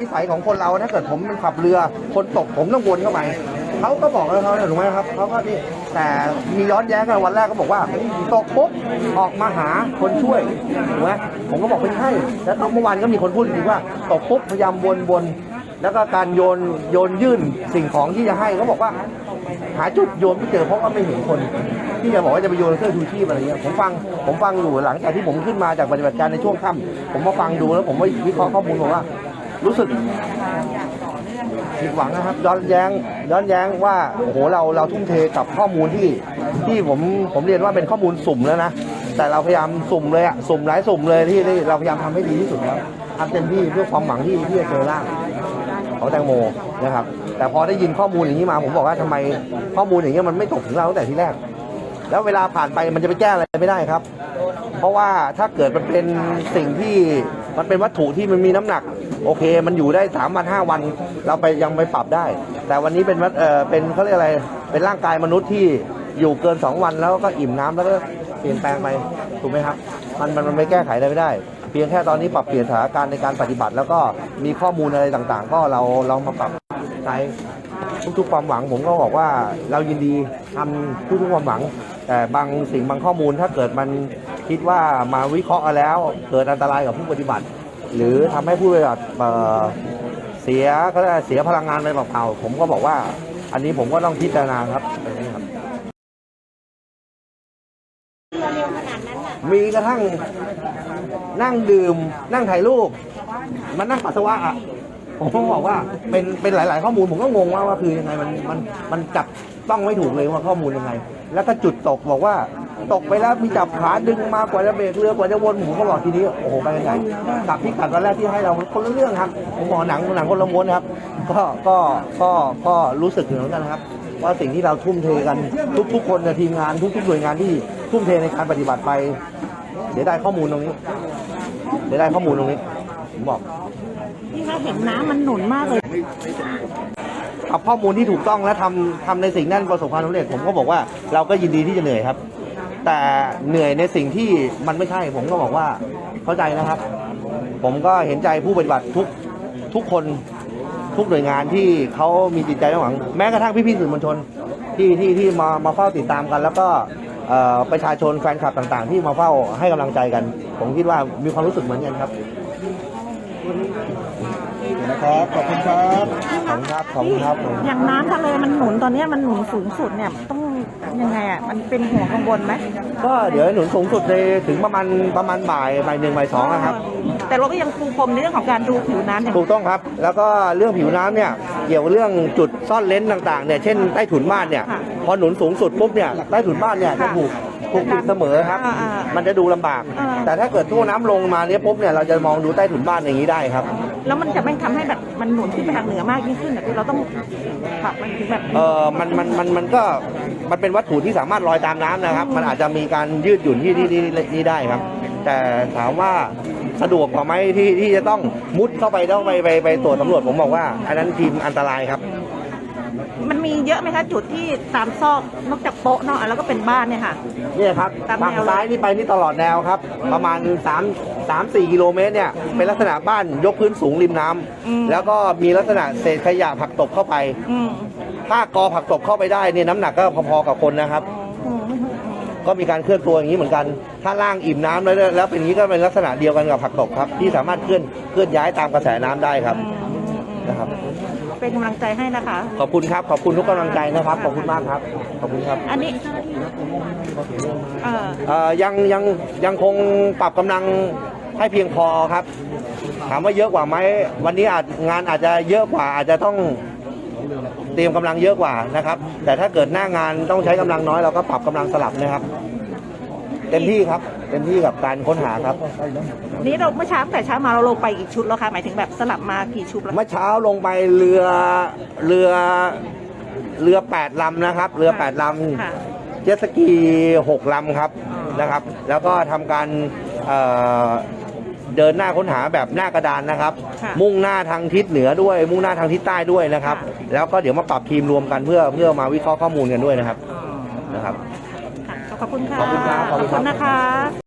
วิสัยของคนเราถ้าเกิดผมเป็นขับเรือคนตกผมต้องวนเข้าไปเขาก็บอกแล้วเขาเนี่ยถูกไหมครับเขาก็นี่แต่มีย้อนแย้งกันวันแรกก็บอกว่าตกปุ๊บออกมาหาคนช่วยถูกไหมผมก็บอกไม่ใช่แล้วเมื่อวานก็มีคนพูดจริงว่าตกปุ๊บพยายามวนวนแล้วก็การโยนโยนยื่นสิ่งของที่จะให้เขาบอกว่า หาจุดโยนไม่เจอเพราะว่าไม่เห็นคน ที่จะบอกว่าจะไปโยนเครื่องชูชีพอะไรเงี้ยผมฟังผมฟังอยู่หลังจากที่ผมขึ้นมาจากปฏิบัติการในช่วงค่ำผมมาฟังดูแล้วผมว่าวิเคราะห์ข้อมูลบอกว่า รู้สึกผิดหวังนะครับย้อนแย้งย้อนแย้งว่าโอ้โหเราเราทุ่มเทกับข้อมูลที่ที่ผมผมเรียนว่าเป็นข้อมูลสุ่มแล้วนะแต่เราพยายามสุ่มเลยอะสุ่มหลายสุ่มเลยที่ที่เราพยายามทำให้ดีที่สุดแล้วทำเต็มที่เพื่อความหวังที่ที่จะเจอร่างของแตงโมนะครับ แต่พอได้ยินข้อมูลอย่างนี้มา ผมบอกว่าทำไมข้อมูลอย่างนี้มันไม่ตกถึงเราตั้งแต่ที่แรก แล้วเวลาผ่านไปมันจะไปแก้อะไรไม่ได้ครับ เพราะว่าถ้าเกิดมันเป็นสิ่งที่มันเป็นวัตถุที่มันมีน้ำหนัก โอเค มันอยู่ได้สามวันห้าวัน เราไปยังไปปรับได้ แต่วันนี้เป็นวัตเออเป็นเขาเรียกอะไรเป็นร่างกายมนุษย์ที่อยู่เกินสองวันแล้วก็อิ่มน้ำแล้วก็เปลี่ยนแปลงไปถูกไหมครับมันมันมันไม่แก้ไขอะไรไม่ได้ เพียงแค่ตอนนี้ปรับเปลี่ยนสถานการณ์ในการปฏิบัติ แล้วก็มีข้อมูลอะไรต่างๆ ก็เราเรามาปรับใช้ ทุกๆความหวังผมก็บอกว่าเรายินดีทำทุกๆความหวัง แต่บางสิ่งบางข้อมูลถ้าเกิดมันคิดว่ามาวิเคราะห์แล้ว เกิดอันตรายกับผู้ปฏิบัติ หรือทำให้ผู้ปฏิบัติเสียกอะไรเสียพลังงานไปเปล่าๆผมก็บอกว่า อันนี้ผมก็ต้องพิจารณานครับมีกระทั่งนั่งดื่มนั่งถ่ายรูปมันนั่งปัสสาวะอะ ผมก็บอกว่าเป็นเป็นหลาย ๆ ข้อมูลผมก็งงว่าว่าคือยังไงมันมันมันจับต้องไม่ถูกเลยว่าข้อมูลยังไง แล้วก็จุดตกบอกว่า ตกไปแล้วมีจับขาดึงมากว่าจะเบรกเรือกว่าจะวนผมก็บอกทีนี้โอ้โหไปกันใหญ่กลับที่กัดตอนแรกที่ให้เราคนละเรื่องครับผมบอกหนังหนังคนละม้วนครับ ก็ก็ก็ก็รู้สึกเหมือนกันนะครับ ว่าสิ่งที่เราทุ่มเทกันทุก ๆ คนในทีมงานทุก ๆ หน่วยงานที่ทุ่มเทในการปฏิบัติไปเดี๋ยวได้ข้อมูลตรงนี้เดี๋ยวได้ข้อมูลตรงนี้ผมบอก นี่คะเห็นน้ำมันหนุนมากเลย เอาข้อมูลที่ถูกต้องและทำทำในสิ่งนั้นประสบความสำเร็จผมก็บอกว่าเราก็ยินดีที่จะเหนื่อยครับ แต่เหนื่อยในสิ่งที่มันไม่ใช่ ผมก็บอกว่าเข้าใจนะครับ ผมก็เห็นใจผู้ปฏิบัติทุกทุกคนทุกหน่วยงานที่เขามีจิตใจระหวัง แม้กระทั่งพี่ๆสื่อมวลชนที่ที่ที่มามาเฝ้าติดตามกัน แล้วก็ประชาชนแฟนคลับต่างๆ ที่มาเฝ้าให้กำลังใจกัน ผมคิดว่ามีความรู้สึกเหมือนกันครับ ครับขอบคุณครับขอบคุณครับขอบคุณครับอย่างน้ำทะเลมันหนุนตอนเนี้ยมันหนุนสูงสุดเนี่ยต้องยังไงอะมันเป็นห่วงกังวลไหมก็เดี๋ยวให้หนุนสูงสุดในถึงประมาณประมาณบ่ายบ่ายหนึ่งบ่ายสองนะครับ แต่เราก็ยังปูพรมในเรื่องของการดูผิวน้ำอย่างถูกต้องครับ แล้วก็เรื่องผิวน้ำเนี่ยเกี่ยวกับเรื่องจุดซ่อนเลนส์ต่างๆเนี่ยเช่นใต้ถุนบ้านเนี่ยพอหนุนสูงสุดปุ๊บเนี่ยใต้ถุนบ้านเนี่ยจะถูกถูกปิดเสมอครับ มันจะดูลำบากแต่ถ้าเกิดทั่วน้ำลงมาเนี่ยปุ๊บเนี่ยเราจะมองดูใต้ถุนบ้านอย่างนี้ได้ครับ แล้วมันจะไม่ทำให้แบบมันหนุนขึ้นไปทางเหนือมากยิ่งขึ้นอะคือเราต้องปรับมันถึงแบบ เออมันมันมันมันก็มันเป็นวัตถุที่สามารถลอยตามน้ำนะครับ มันอาจจะมีการยืดหยุ่นที่ที่ที่ที่ได้ครับ แต่ถามว่าสะดวกกว่าไหมที่ที่จะต้องมุดเข้าไปต้องไปไปไปตรวจตำรวจผมบอกว่า อันนั้นทีมอันตรายครับ มันมีเยอะไหมคะจุดที่ตามซอกนอกจากโป๊ะเนาะแล้วก็เป็นบ้านเนี่ยค่ะ เนี่ยครับตามแนว ฝั่งซ้ายนี่ไปนี่ตลอดแนวครับ ประมาณ3 3 4กิโลเมตรเนี่ยเป็นลักษณะบ้านยกพื้นสูงริมน้ำอืม แล้วก็มีลักษณะเศษขยะผักตบเข้าไป อืมถ้ากอผักตบเข้าไปได้เนี่ยน้ำหนักก็พอๆกับคนนะครับ อืมก็มีการเคลื่อนตัวอย่างนี้เหมือนกัน ถ้าล่างอิ่มน้ำแล้วเนี่ยแล้วเป็นอย่างนี้ก็เป็นลักษณะเดียวกันกับผักตบครับ ที่สามารถเคลื่อนเคลื่อนย้ายตามกระแสน้ำได้ครับ นะครับ เป็นกำลังใจให้นะคะ ขอบคุณครับ ขอบคุณทุกกำลังใจนะครับ ขอบคุณมากครับ ขอบคุณครับอันนี้เออเอ่อยังยังยังคงปรับกำลังให้เพียงพอครับ ถามว่าเยอะกว่าไหมวันนี้อาจงานอาจจะเยอะกว่า อาจจะต้องเตรียมกำลังเยอะกว่านะครับ แต่ถ้าเกิดหน้างานต้องใช้กำลังน้อยเราก็ปรับกำลังสลับนะครับ เต็มที่ครับ เต็มที่กับการค้นหาครับ นี่เราเมื่อเช้าแต่เช้ามาเราลงไปอีกชุดแล้วค่ะหมายถึงแบบสลับมากี่ชุดแล้ว เมื่อเช้าลงไปเรือเรือเรือแปดลำนะครับ เรือแปดลค่ะำเจ็ตสกีหกลำครับนะครับ แล้วก็ทำการเอ่อเดินหน้าค้นหาแบบหน้ากระดานนะครับ ค่ะมุ่งหน้าทางทิศเหนือด้วย มุ่งหน้าทางทิศใต้ด้วยนะครับ ค่ะ แล้วก็เดี๋ยวมาปรับทีมรวมกันเพื่อเพื่อมาวิเคราะห์ข้อมูลกันด้วยนะครับ นะครับค่ะ ขอบคุณค่ะขอบคุณครับขอบคุณครับนะคะ